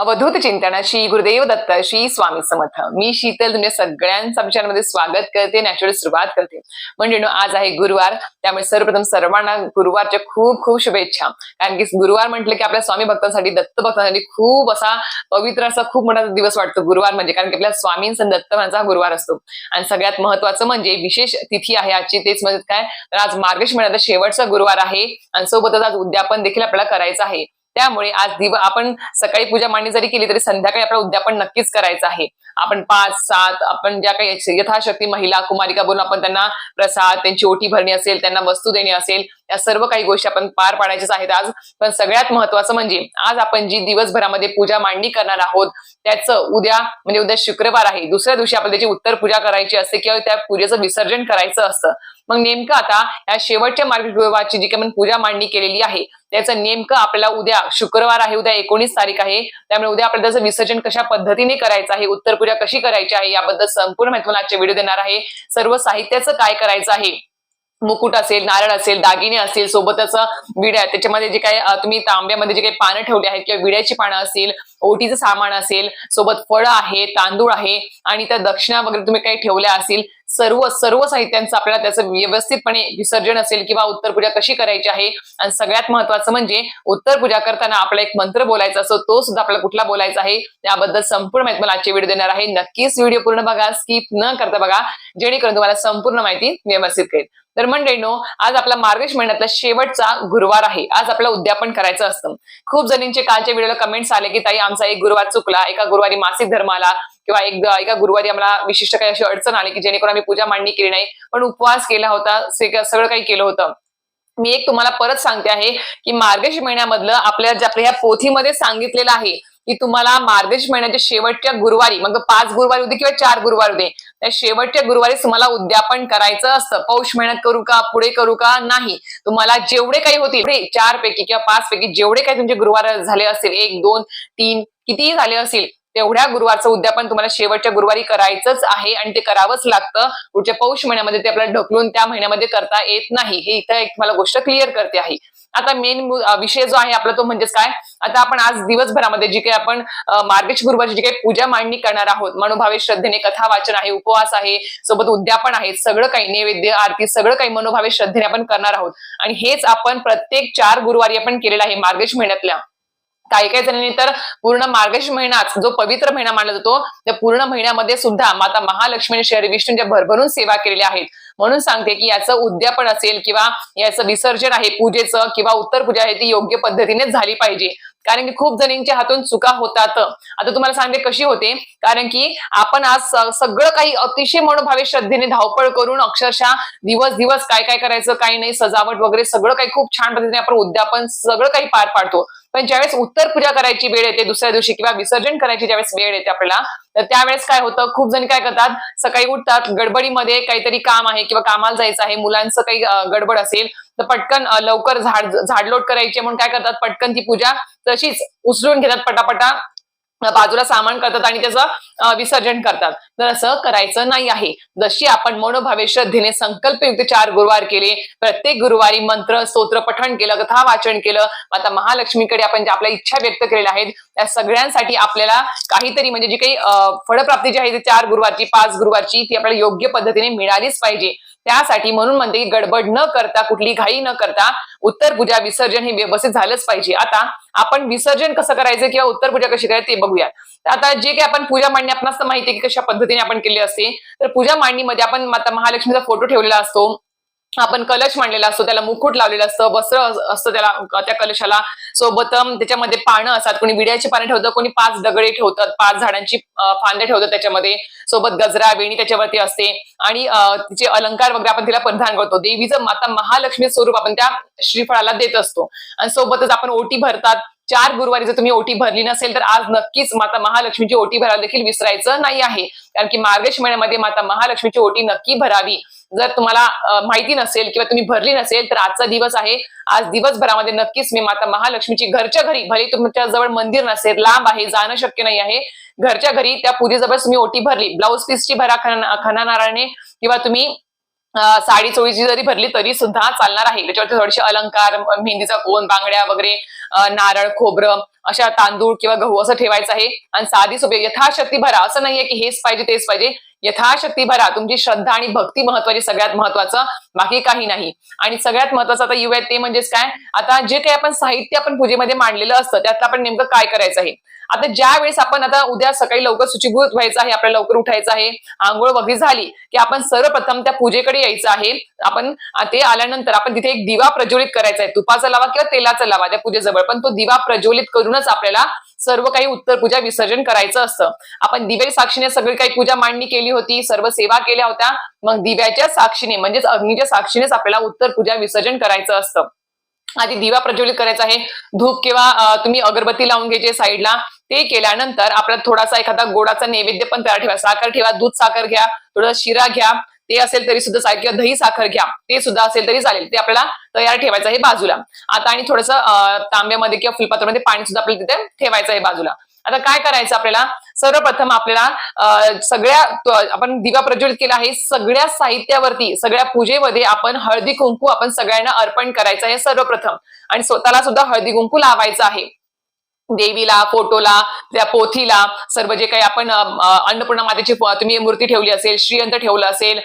अवधूत चिंतन श्री गुरुदेव दत्त श्री स्वामी समर्थ. मी शीतल तुमच्या सगळ्यांचं विचारांमध्ये स्वागत करते नॅचरल सुरुवात करते. म्हणजे आज आहे गुरुवार त्यामुळे सर्वप्रथम सर्वांना गुरुवारच्या खूप खूप शुभेच्छा. कारण की गुरुवार म्हटलं की आपल्या स्वामी भक्तांसाठी दत्त भक्तांसाठी खूप असा पवित्र असा खूप मोठा दिवस वाटतो गुरुवार म्हणजे. कारण की आपल्या स्वामींचा दत्त गुरुवार असतो. आणि सगळ्यात महत्वाचं म्हणजे विशेष तिथी आहे आजची तेच म्हणजे काय? तर आज मार्गश महिन्याचा शेवटचा गुरुवार आहे. आणि सोबतच आज उद्यापन देखील आपल्याला करायचं आहे. त्यामुळे आज दिव आपण सकाळी पूजा मांडणी जरी केली तरी संध्याकाळी आपलं उद्यापन नक्कीच करायचं आहे. आपण पाच सात आपण ज्या काही यथाशक्ती महिला कुमारिका बोलून आपण त्यांना प्रसाद त्यांची ओटी भरणी असेल त्यांना वस्तू देणे असेल या सर्व काही गोष्टी आपण पार पाडायच्याच आहेत आज. पण सगळ्यात महत्वाचं म्हणजे आज आपण जी दिवसभरामध्ये पूजा मांडणी करणार आहोत त्याचं उद्या म्हणजे उद्या शुक्रवार आहे. दुसऱ्या दिवशी आपल्याला त्याची उत्तर पूजा करायची असते किंवा त्या पूजेचं विसर्जन करायचं असतं. मग नेमकं आता या शेवटच्या मार्गवाची जी काही आपण पूजा मांडणी केलेली आहे त्याचं नेमकं आपल्याला उद्या शुक्रवार आहे उद्या एकोणीस तारीख आहे. त्यामुळे उद्या आपल्याला त्याचं विसर्जन कशा पद्धतीने करायचं आहे उत्तर पूजा कशी करायची आहे याबद्दल संपूर्ण माहिती आजचे व्हिडिओ देणार आहे. सर्व साहित्याचं काय करायचं आहे? मुकुट असेल नारळ असेल दागिने असेल सोबतच विड्या त्याच्यामध्ये जे काय तुम्ही तांब्यामध्ये जे काही पानं ठेवली आहेत किंवा विड्याची पानं असतील ओटीचं सामान असेल सोबत फळं आहे तांदूळ आहे आणि त्या दक्षिणा वगैरे तुम्ही काही ठेवल्या असतील सर्व सर्व साहित्यांचं आपल्याला त्याचं व्यवस्थितपणे विसर्जन असेल किंवा उत्तर पूजा कशी करायची आहे? आणि सगळ्यात महत्वाचं म्हणजे उत्तर पूजा करताना आपला एक मंत्र बोलायचा असतो तो सुद्धा आपल्याला कुठला बोलायचा आहे? त्याबद्दल संपूर्ण माहिती मला आजची व्हिडिओ देणार आहे. नक्कीच व्हिडिओ पूर्ण बघा स्किप न करता बघा जेणेकरून तुम्हाला संपूर्ण माहिती व्यवस्थित कळेल. तर मंडळीनो आज आपला मार्गश महिन्यातला शेवटचा गुरुवार आहे. आज आपलं उद्यापन करायचं असतं. खूप जणींचे कालच्या व्हिडिओला कमेंट्स आले की ताई आमचा एक गुरुवार चुकला. एका गुरुवारी मासिक धर्माला किंवा एक एका गुरुवारी आम्हाला विशिष्ट काही अशी अडचण आली की जेणेकरून आम्ही पूजा मांडणी केली नाही. पण उपवास केला होता सगळं काही केलं होतं. मी एक तुम्हाला परत सांगते आहे की मार्गश महिन्यामधलं आपल्या ज्या आपल्या ह्या पोथीमध्ये सांगितलेलं आहे की तुम्हाला मार्गश महिन्याच्या शेवटच्या गुरुवारी मग पाच गुरुवारी होते किंवा चार गुरुवार होते त्या शेवटच्या गुरुवारी तुम्हाला उद्यापन करायचं असतं. पौष मेहनत करू का पुढे करू का? नाही. तुम्हाला जेवढे काही होतील चार पैकी किंवा पाच पैकी जेवढे काही तुमचे गुरुवार झाले असतील एक दोन तीन कितीही झाले असतील तेवढ्या गुरुवारचं उद्यापन तुम्हाला शेवटच्या गुरुवारी करायचंच आहे आणि ते करावंच लागतं. पुढच्या पौष महिन्यामध्ये ते आपल्याला ढकलून त्या महिन्यामध्ये करता येत नाही. हे इथं एक मला गोष्ट क्लिअर करते आहे. आता मेन विषय जो आहे आपला तो म्हणजेच काय? आता आपण आज दिवसभरामध्ये जी काही आपण मार्गेश गुरुवारची जी काही पूजा मांडणी करणार आहोत मनोभावे श्रद्धेने कथा वाचन आहे उपवास आहे सोबत उद्यापन आहे सगळं काही नैवेद्य आरती सगळं काही मनोभावे श्रद्धेने आपण करणार आहोत. आणि हेच आपण प्रत्येक चार गुरुवारी आपण केलेलं आहे मार्गेश महिन्यातल्या काही काही जणांनी तर पूर्ण मार्गश महिनाच जो पवित्र महिना मानला जातो त्या पूर्ण महिन्यामध्ये सुद्धा माता महालक्ष्मी शहरी विष्णूंच्या भरभरून सेवा केलेल्या आहेत. म्हणून सांगते की याचं उद्यापन असेल किंवा याचं विसर्जन आहे पूजेचं किंवा उत्तर पूजा आहे ती योग्य पद्धतीनेच झाली पाहिजे. कारण की खूप जणींच्या हातून चुका होतात. आता तुम्हाला सांगते कशी होते. कारण की आपण आज सगळं काही अतिशय मनोभावे श्रद्धेने धावपळ करून अक्षरशः दिवस दिवस काय काय करायचं काही नाही सजावट वगैरे सगळं काही खूप छान पद्धतीने आपण उद्यापन सगळं काही पार पाडतो. पण ज्यावेळेस उत्तर पूजा करायची वेळ येते दुसऱ्या दिवशी किंवा विसर्जन करायची ज्यावेळेस वेळ येते आपल्याला तर त्यावेळेस काय होतं खूप जण काय करतात सकाळी उठतात गडबडीमध्ये काहीतरी काम आहे किंवा कामाला जायचं आहे मुलांचं काही गडबड असेल तर पटकन लवकर झाड झाडलोट करायची म्हणून काय करतात? पटकन ती पूजा तशीच उचलून घेतात पटापटा. बाजूला सामान करतात आणि त्याचं विसर्जन करतात. तर असं करायचं नाही आहे. जशी आपण मनोभावे श्रद्धेने संकल्पयुक्त चार गुरुवार केले प्रत्येक गुरुवारी मंत्र स्तोत्र पठण केलं कथा वाचन केलं आता महालक्ष्मीकडे आपण ज्या आपल्या इच्छा व्यक्त केलेल्या आहेत त्या सगळ्यांसाठी आपल्याला काहीतरी म्हणजे जी काही फळप्राप्ती जी आहे ती चार गुरुवारची पाच गुरुवारची ती आपल्याला योग्य पद्धतीने मिळालीच पाहिजे. त्यासाठी म्हणून म्हणते की गडबड न करता कुठली घाई न करता उत्तर पूजा विसर्जन हे व्यवस्थित झालंच पाहिजे. आता आपण विसर्जन कसं करायचं किंवा उत्तर पूजा कशी करायची ते बघूया तर आता जे काही आपण पूजा मांडणी आपण माहिती आहे की कशा पद्धतीने आपण केली असते. तर पूजा मांडणीमध्ये आपण माता महालक्ष्मीचा फोटो ठेवलेला असतो. आपण कलश मांडलेला असतो त्याला मुकुट लावलेलं असतं वस्त्र असतं त्याला त्या कलशाला. सोबत त्याच्यामध्ये पानं असतात. कोणी विड्याची पानं ठेवतं कोणी पाच दगडे ठेवतात. पाच झाडांची फांदे फांद्या ठेवतात त्याच्यामध्ये. सोबत गजरा वेणी त्याच्यावरती असते. आणि तिचे अलंकार वगैरे आपण तिला परिधान करतो. देवीचं माता महालक्ष्मी स्वरूप आपण त्या श्रीफळाला देत असतो. आणि सोबतच आपण ओटी भरतात. चार गुरुवारी जर तुम्ही ओटी भरली नसेल तर आज नक्कीच माता महालक्ष्मीची ओटी भरायला देखील विसरायचं नाही आहे. कारण की मार्गश महिन्यामध्ये माता महालक्ष्मीची ओटी नक्की भरावी. जर तुम्हाला माहिती नसेल किंवा तुम्ही भरली नसेल तर आजचा दिवस आहे. आज दिवसभरामध्ये नक्कीच मी माता महालक्ष्मीची घरच्या घरी भले तुमच्या जवळ मंदिर नसेल लांब आहे जाणं शक्य नाही आहे. घरच्या घरी त्या पूजेजवळ तुम्ही ओटी भरली ब्लाऊज पीसची भरा खना किंवा तुम्ही साडी चोळीची जरी भरली तरी सुद्धा चालणार आहे. त्याच्यावरती थोडेसे अलंकार मेहंदीचा कोण बांगड्या वगैरे नारळ खोबरं अशा तांदूळ किंवा गहू असं ठेवायचं आहे. आणि साधी सोपी यथाशक्ती भरा. असं नाहीये की हेच पाहिजे तेच पाहिजे. यथाशक्ती भरा तुमची श्रद्धा आणि भक्ती महत्वाची सगळ्यात महत्वाचं. बाकी काही नाही. आणि सगळ्यात महत्वाचं आता युवा ते म्हणजेच काय? आता जे काही आपण साहित्य आपण पूजेमध्ये मांडलेलं असतं त्यात आपण नेमकं काय करायचं आहे? आता ज्या वेळेस आपण आता उद्या सकाळी लवकर सुचीभूत व्हायचं आहे आपल्याला लवकर उठायचं आहे आंघोळ वगैरे झाली की आपण सर्वप्रथम त्या पूजेकडे यायचं आहे. आपण ते आल्यानंतर आपण तिथे एक दिवा प्रज्वलित करायचा आहे. तुपाचा लावा किंवा तेलाचा लावा त्या पूजेजवळ. पण तो दिवा प्रज्वलित करूनच आपल्याला सर्व काही उत्तर पूजा विसर्जन करायचं असतं. आपण दिव्याच्या साक्षीने सगळी काही पूजा मांडणी केली होती सर्व सेवा केल्या होत्या. मग दिव्याच्या साक्षीने म्हणजेच अग्नीच्या साक्षीनेच आपल्याला उत्तर पूजा विसर्जन करायचं असतं. आधी दिवा प्रज्वलित करायचा आहे. धूप किंवा तुम्ही अगरबत्ती लावून घ्यायचे साईडला ते केल्यानंतर आपल्याला थोडासा एखादा गोडाचा नैवेद्य पण तयार ठेवा. साखर ठेवा दूध साखर घ्या थोडा शिरा घ्या ते असेल तरी सुद्धा चालेल किंवा दही साखर घ्या ते सुद्धा असेल तरी चालेल. ते आपल्याला तयार ठेवायचं आहे बाजूला. आता आणि थोडंसं तांब्यामध्ये किंवा फुलपात्रामध्ये पाणी सुद्धा आपल्याला तिथे ठेवायचं आहे बाजूला. आता काय करायचं आपल्याला? सर्वप्रथम आपल्याला सगळ्या आपण दिवा प्रज्वलित केला आहे सगळ्या साहित्यावरती सगळ्या पूजेमध्ये आपण हळदी कुंकू आपण सगळ्यांना अर्पण करायचं आहे सर्वप्रथम. आणि स्वतःला सुद्धा हळदी कुंकू लावायचं आहे. देवीला फोटोला त्या पोथीला सर्व जे काही आपण अन्नपूर्णा मातेची तुम्ही मूर्ती ठेवली असेल श्रीयंत्र ठेवलं असेल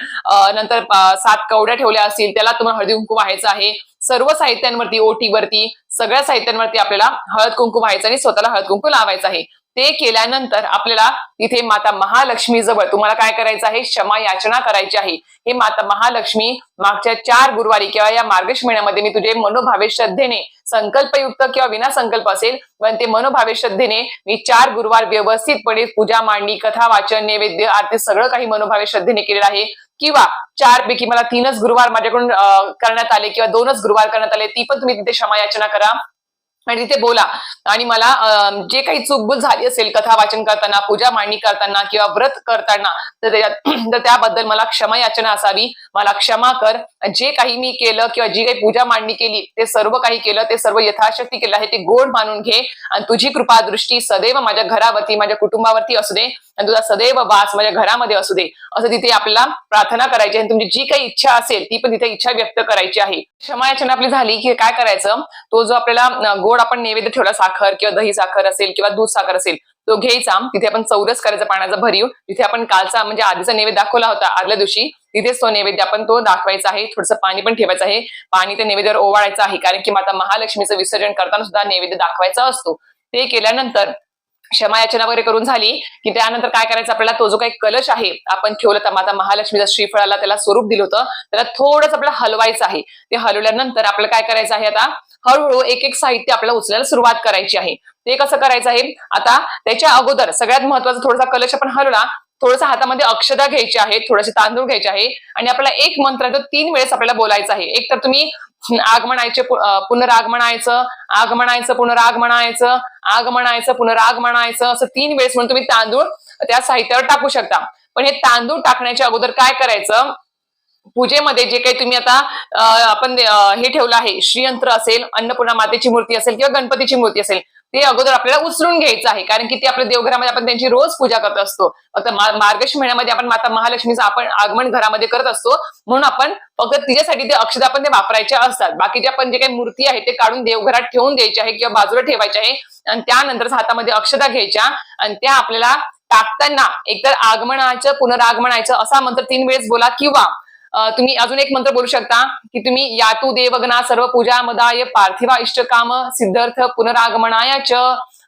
नंतर सात कवड्या ठेवल्या असतील त्याला तुम्हाला हळदी कुंकू व्हायचं आहे. सर्व साहित्यांवरती ओटीवरती सगळ्या साहित्यांवरती आपल्याला हळद कुंकू व्हायचं आणि स्वतःला हळद कुंकू लावायचं आहे. ते केल्यानंतर आपल्याला तिथे माता महालक्ष्मी जवळ तुम्हाला काय करायचं आहे? क्षमा याचना करायची आहे. हे माता महालक्ष्मी मागच्या चार गुरुवारी किंवा या मार्गश महिन्यामध्ये मी तुझे मनोभावे श्रद्धेने संकल्पयुक्त किंवा विना संकल्प असेल पण ते मनोभावे श्रद्धेने मी चार गुरुवार व्यवस्थितपणे पूजा मांडणी कथा वाचन नैवेद्य आरती सगळं काही मनोभावे श्रद्धेने केलेलं आहे. किंवा चार पैकी मला तीनच गुरुवार माझ्याकडून करण्यात आले किंवा दोनच गुरुवार करण्यात आले ती पण तुम्ही तिथे क्षमा याचना करा. आणि तिथे बोला. आणि मला जे काही चूकभूल झाली असेल कथा वाचन करताना पूजा मांडणी करताना किंवा व्रत करताना तर त्याच्यात तर त्याबद्दल मला क्षमा याचना असावी. मला क्षमा कर. जे काही मी केलं किंवा जी काही पूजा मांडणी केली ते सर्व काही केलं ते सर्व यथाशक्ती केलं आहे ते गोड मानून घे. आणि तुझी कृपा दृष्टी सदैव माझ्या घरावरती माझ्या कुटुंबावरती असू दे आणि तुझा सदैव वास माझ्या घरामध्ये असू दे. असं तिथे आपल्याला प्रार्थना करायची आणि तुमची जी काही इच्छा असेल ती पण तिथे इच्छा व्यक्त करायची आहे. क्षमायाचना आपली झाली की काय करायचं? तो जो आपल्याला गोड आपण नैवेद्य ठेवला साखर किंवा दही साखर असेल किंवा दूध साखर असेल तो घ्यायचा तिथे आपण चौरस करायचा पाण्याचा भरीव तिथे आपण कालचा म्हणजे आधीचा नैवेद्य दाखवला होता आदल्या दिवशी तिथेच तो नैवेद्य आपण तो दाखवायचा आहे थोडंसं पाणी पण ठेवायचं आहे पाणी त्या नैवेद्यावर ओवाळायचं आहे कारण की माता महालक्ष्मीचं विसर्जन करताना सुद्धा नैवेद्य दाखवायचा असतो. ते केल्यानंतर क्षमा याचना वगैरे करून झाली की त्यानंतर काय करायचं आपल्याला तो जो काही कलश आहे आपण ठेवलं तर माता महालक्ष्मीचा श्रीफळाला त्याला स्वरूप दिलं होतं त्याला थोडंसं आपल्याला हलवायचं आहे. ते हलवल्यानंतर आपल्याला काय करायचं आहे आता हळूहळू एक एक साहित्य आपल्याला उचलायला सुरुवात करायची आहे. ते कसं करायचं आहे? आता त्याच्या अगोदर सगळ्यात महत्त्वाचा थोडासा कलश आपण हलवला थोडंसं हातामध्ये अक्षदा घ्यायची आहे थोडेसे तांदूळ घ्यायचे आहे आणि आपल्याला एक मंत्र आहे तो तीन वेळेस आपल्याला बोलायचा आहे. एक तर तुम्ही आगमनायचे पु- अं, पुनरागमनायचं आगमनायचं पुनरागमनायचं आगमनायचं पुनरागमनायचं असं तीन वेळेस म्हणून तुम्ही तांदूळ त्या साहित्यावर टाकू शकता. पण हे तांदूळ टाकण्याच्या अगोदर काय करायचं? पूजेमध्ये जे काही तुम्ही आता आपण हे ठेवलं आहे श्रीयंत्र असेल अन्नपूर्णा मातेची मूर्ती असेल किंवा गणपतीची मूर्ती असेल ते अगोदर आपल्याला उचलून घ्यायचं आहे. कारण की ते आपल्या देवघरामध्ये आपण त्यांची रोज पूजा करत असतो. फक्त मार्गशीर्ष महिन्यामध्ये आपण माता महालक्ष्मीचं आपण आगमन घरामध्ये करत असतो. म्हणून आपण फक्त तिच्यासाठी ते अक्षता आपण ते वापरायच्या असतात. बाकीच्या आपण जे काही मूर्ती आहे ते काढून देवघरात ठेवून द्यायचे आहे किंवा बाजूला ठेवायचे आहे. आणि त्यानंतर हातामध्ये अक्षता घ्यायच्या आणि त्या आपल्याला टाकताना एकतर आगमनाचं पुनरागमनाचं असा मंत्र तीन वेळेस बोला किंवा तुम्ही अजून एक मंत्र बोलू शकता की तुम्ही यातू देवगना सर्व पूजा मदाय पार्थिवा इष्टकाम सिद्धार्थ पुनरागमनाय च.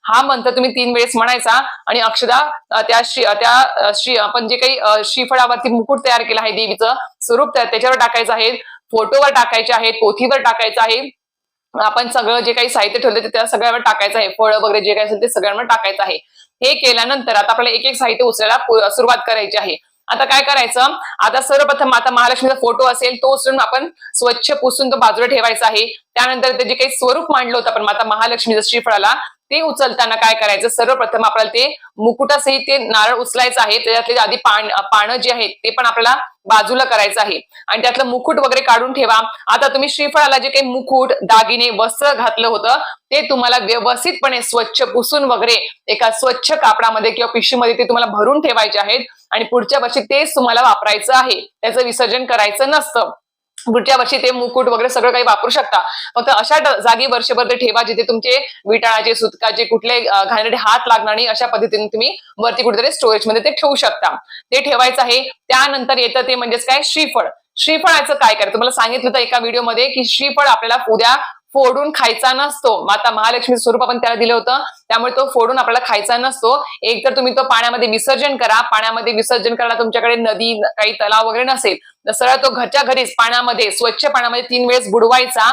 हा मंत्र तुम्ही तीन वेळेस म्हणायचा आणि अक्षदा त्या श्री त्या श्री आपण जे काही श्रीफळावरती मुकुट तयार केलं आहे देवीचं स्वरूप त्याच्यावर टाकायचं आहे फोटोवर टाकायचे आहेत पोथीवर टाकायचं आहे. आपण सगळं जे काही साहित्य ठेवलं ते त्या सगळ्यावर टाकायचं आहे फळं वगैरे जे काही असेल ते सगळ्यांवर टाकायचं आहे. हे केल्यानंतर आता आपल्याला एक एक साहित्य उचलायला सुरुवात करायची आहे. आता काय करायचं? आता सर्वप्रथम आता महालक्ष्मीचा फोटो असेल तो उचलून आपण स्वच्छ पुसून तो बाजूला ठेवायचा आहे. त्यानंतर त्याचे काही स्वरूप मांडलं होतं आपण माता महालक्ष्मीचं श्रीफळाला ते उचलताना काय करायचं? सर्वप्रथम आपल्याला ते मुकुटासहित ते नारळ उचलायचं आहे. त्याच्यातले आधी पान पानं जे आहेत ते पण आपल्याला बाजूला करायचं आहे. आणि त्यातलं मुकुट वगैरे काढून ठेवा. आता तुम्ही श्रीफळाला जे काही मुकुट दागिने वस्त्र घातलं होतं ते तुम्हाला व्यवस्थितपणे स्वच्छ पुसून वगैरे एका स्वच्छ कापडामध्ये किंवा पिशवीमध्ये ते तुम्हाला भरून ठेवायचे आहेत. आणि पुढच्या वर्षी तेच तुम्हाला वापरायचं आहे. त्याचं विसर्जन करायचं नसतं. पुढच्या वर्षी ते मुकुट वगैरे सगळं काही वापरू शकता. फक्त अशा जागी वर्षभर ते ठेवा जिथे तुमचे विटाळाचे सुतकाचे कुठले घालण्यासाठी घाणेरडे हात लागणार नाही अशा पद्धतीने तुम्ही वरती कुठेतरी स्टोरेजमध्ये ते ठेवू शकता. ते ठेवायचं आहे. त्यानंतर येतं ते म्हणजेच काय? श्रीफळ. श्रीफळाचं काय करायचं? तुम्हाला सांगितलं होतं एका व्हिडिओमध्ये की श्रीफळ आपल्याला उद्या फोडून खायचा नसतो. माता महालक्ष्मी स्वरूप आपण त्याला दिलं होतं. त्यामुळे तो फोडून आपल्याला खायचा नसतो. एक तर तुम्ही तो पाण्यामध्ये विसर्जन करा. पाण्यामध्ये विसर्जन करायला तुमच्याकडे नदी काही तलाव वगैरे नसेल. तर सरळ तो घरच्या घरीच पाण्यामध्ये स्वच्छ पाण्यामध्ये तीन वेळेस बुडवायचा.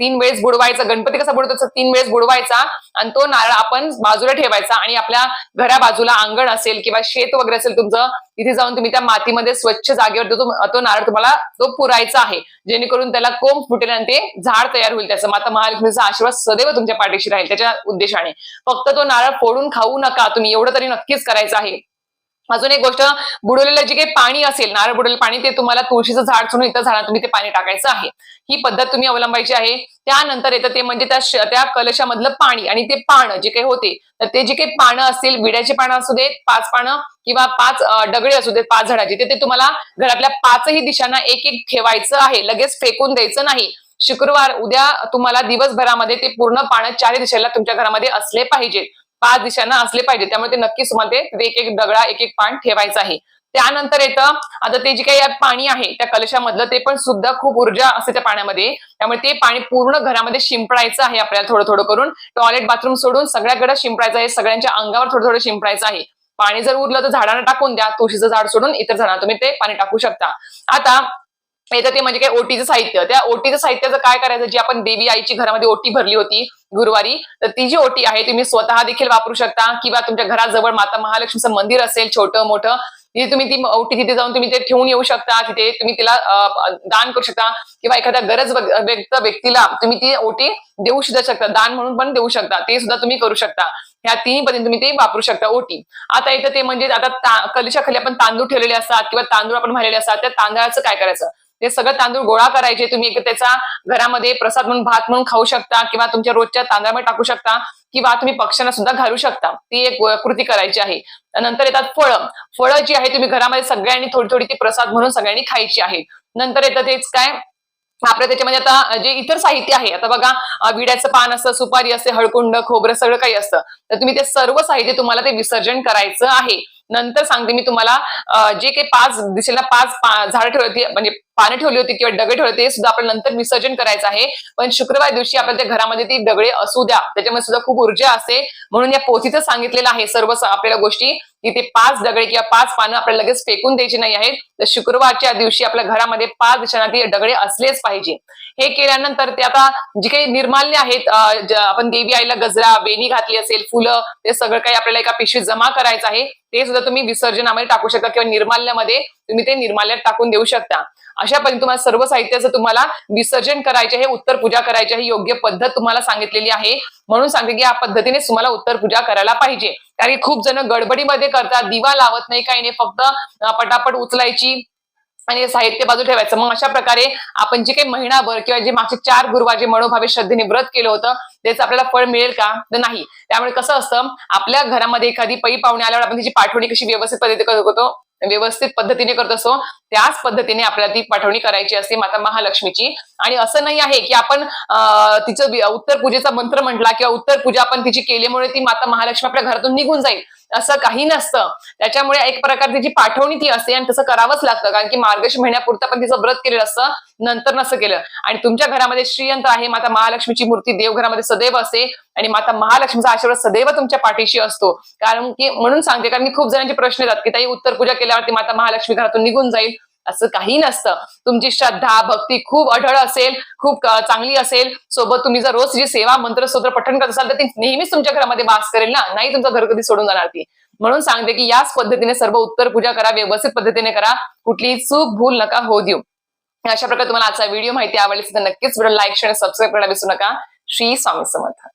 तीन वेळेस बुडवायचा. गणपती कसा बुडतो? तीन वेळेस बुडवायचा आणि तो नारळ आपण बाजूला ठेवायचा आणि आपल्या घरा बाजूला अंगण असेल किंवा शेत वगैरे असेल तुमचं तिथे जाऊन तुम्ही त्या मातीमध्ये स्वच्छ जागेवर तो तो नारळ तुम्हाला तो पुरायचा आहे. जेणेकरून त्याला कोंब फुटेल आणि ते झाड तयार होईल त्याचं. माता महालक्ष्मीचा आशीर्वाद सदैव तुमच्या पाठीशी राहील त्याच्या उद्देशाने. फक्त तो नारळ फोडून खाऊ नका तुम्ही. एवढं तरी नक्कीच करायचं आहे. अजून एक गोष्ट बुडवलेलं जे काही पाणी असेल नारळ बुडवलेलं पाणी ते तुम्हाला तुळशीचं झाड सोडून इथं झाडात तुम्ही ते पाणी टाकायचं आहे. ही पद्धत तुम्ही अवलंबायची आहे. त्यानंतर येतं ते म्हणजे त्या त्या कलशामधलं पाणी आणि ते पान जे काही होते तर ते जे काही पानं असतील विड्याची पानं असू देत पाच पानं किंवा पाच डगळे असू देत पाच झाडाची ते ते तुम्हाला घरातल्या पाचही दिशांना एक एक ठेवायचं आहे. लगेच फेकून द्यायचं नाही. शुक्रवार उद्या तुम्हाला दिवसभरामध्ये ते पूर्ण पानं चारही दिशेला तुमच्या घरामध्ये असले पाहिजे पाच दिशांना असले पाहिजे. त्यामुळे ते नक्कीच मध्ये एक एक दगडा एक एक पान ठेवायचं आहे. त्यानंतर येतं आता ते जे काही यात पाणी आहे त्या कलशामधलं ते पण सुद्धा खूप ऊर्जा असते त्या पाण्यामध्ये. त्यामुळे ते पाणी पूर्ण घरामध्ये शिंपडायचं आहे आपल्याला थोडं थोडं करून. टॉयलेट बाथरूम सोडून सगळ्याकडे शिंपडायचं आहे. सगळ्यांच्या अंगावर थोडं थोडं शिंपडायचं आहे. पाणी जर उरलं तर झाडांना टाकून द्या. तुळशीचं झाड सोडून इतर झाडांना तुम्ही ते पाणी टाकू शकता. आता येतं ते म्हणजे काय ओटीचं साहित्य. त्या ओटीचं साहित्याचं काय करायचं? जी आपण देवी आईची घरामध्ये ओटी भरली होती गुरुवारी तर ती जी ओटी आहे तुम्ही स्वतः देखील वापरू शकता किंवा तुमच्या घराजवळ माता महालक्ष्मीचं मंदिर असेल छोटं मोठं तिथे तुम्ही ती ओटी तिथे जाऊन तुम्ही ते ठेवून येऊ शकता. तिथे तुम्ही तिला दान करू शकता किंवा एखाद्या गरज व्यक्त व्यक्तीला तुम्ही ती ओटी देऊ सुद्धा शकता. दान म्हणून पण देऊ शकता. ते सुद्धा तुम्ही करू शकता. ह्या तिन्ही पद्धतीने तुम्ही ते वापरू शकता ओटी. आता इथं ते म्हणजे आता ता- खाली आपण तांदूळ ठेवलेले असतात किंवा तांदूळ आपण भरलेले असतात त्या तांदळाचं काय करायचं? ते सगळं तांदूळ गोळा करायचे तुम्ही एक त्याचा घरामध्ये प्रसाद म्हणून भात म्हणून खाऊ शकता किंवा तुमच्या रोजच्या तांदळामध्ये टाकू शकता किंवा तुम्ही पक्ष्यांना सुद्धा घालू शकता. ती एक कृती करायची आहे. नंतर येतात फळं. फळं जी आहे तुम्ही घरामध्ये सगळ्यांनी थोडी थोडी ती प्रसाद म्हणून सगळ्यांनी खायची आहे. नंतर येतं तेच काय? आपल्या त्याच्यामध्ये आता जे इतर साहित्य आहे आता बघा विड्याचं पान असतं सुपारी असते हळकुंड खोबरं सगळं काही असतं. तर तुम्ही ते सर्व साहित्य तुम्हाला ते विसर्जन करायचं आहे. नंतर सांगते मी तुम्हाला जे काही पाच दिशेला पाच झाडं ठेवली म्हणजे पानं ठेवली होती किंवा डगळे ठेवले ते सुद्धा आपण नंतर विसर्जन करायचं आहे. पण शुक्रवार दिवशी आपल्या घरामध्ये ती दगडे असू द्या त्याच्यामध्ये सुद्धा खूप ऊर्जा असते. म्हणून या पोथीचं सांगितलेलं आहे सर्व आपल्याला गोष्टी की ते पाच दगडे किंवा पाच पानं आपल्याला लगेच फेकून द्यायची नाही आहेत. तर शुक्रवारच्या दिवशी आपल्या घरामध्ये पाच दिशांना ती दगडे असलेच पाहिजे. हे केल्यानंतर ते आता जी काही निर्माल्य आहेत आपण देवी आईला गजरा वेणी घातली असेल फुलं ते सगळं काही आपल्याला एका पिशवीत जमा करायचं आहे. ते सुद्धा तुम्ही विसर्जनामध्ये टाकू शकता किंवा निर्माल्यामध्ये तुम्ही ते निर्माल्यात टाकून देऊ शकता. अशा पद्धतीने तुम्हाला सर्व साहित्याचं तुम्हाला विसर्जन करायचे आहे उत्तर पूजा करायची आहे योग्य पद्धत तुम्हाला सांगितलेली आहे. म्हणून सांगते की या पद्धतीने तुम्हाला उत्तर पूजा करायला पाहिजे. कारण खूप जण गडबडीमध्ये करतात दिवा लावत नाही काही नाही. फक्त पटापट उचलायची आणि साहित्य बाजू ठेवायचं. मग अशा प्रकारे आपण जे काही महिनाभर किंवा जे मागचे चार गुरुवार जे मनोभावे श्रद्धेने व्रत केलं होतं त्याचं आपल्याला फळ मिळेल का? तर नाही. त्यामुळे कसं असतं आपल्या घरामध्ये एखादी पै पाहुणे आल्यावर आपण त्याची पाठवणी कशी व्यवस्थित पद्धती करत होतो व्यवस्थित पद्धतीने करत असतो त्याच पद्धतीने आपल्याला ती पाठवणी करायची असते माता महालक्ष्मीची. आणि असं नाही आहे की आपण अं, तिचं उत्तर पूजेचा मंत्र म्हटला किंवा उत्तर पूजा आपण तिची केल्यामुळे ती माता महालक्ष्मी आपल्या घरातून निघून जाईल. असं काही नसतं. त्याच्यामुळे एक प्रकारची तिची पाठवणी ती असते आणि तसं करावंच लागतं. कारण की मार्गश महिन्यापुरतं पण तिचं व्रत केलेलं असतं नंतर नसं केलं. आणि तुमच्या घरामध्ये श्रीयंत्र आहे माता महालक्ष्मीची मूर्ती देवघरामध्ये सदैव असते आणि माता महालक्ष्मीचा आशीर्वाद सदैव तुमच्या पाठीशी असतो. कारण की म्हणून सांगते कारण की खूप जणांचे प्रश्न येतात की ताई उत्तर पूजा केल्यावरती माता महालक्ष्मी घरातून निघून जाईल. असं काही नसतं. तुमची श्रद्धा भक्ती खूप अढळ असेल खूप चांगली असेल. सोबत तुम्ही जर रोज जी सेवा मंत्र स्तोत्र पठण करत असाल तर ती नेहमीच तुमच्या घरामध्ये वास करेल ना? नाही तुमचं घर कधी सोडून जाणार ती. म्हणून सांगते की याच पद्धतीने सर्व उत्तर पूजा करा व्यवस्थित पद्धतीने करा. कुठलीही चूक भूल नका हो देऊ. अशा प्रकारे तुम्हाला आजचा व्हिडिओ माहिती आवडली तर नक्कीच व्हिडिओ लाईक शेअर सबस्क्राईब करायला विसरू नका. श्री स्वामी समर्थ.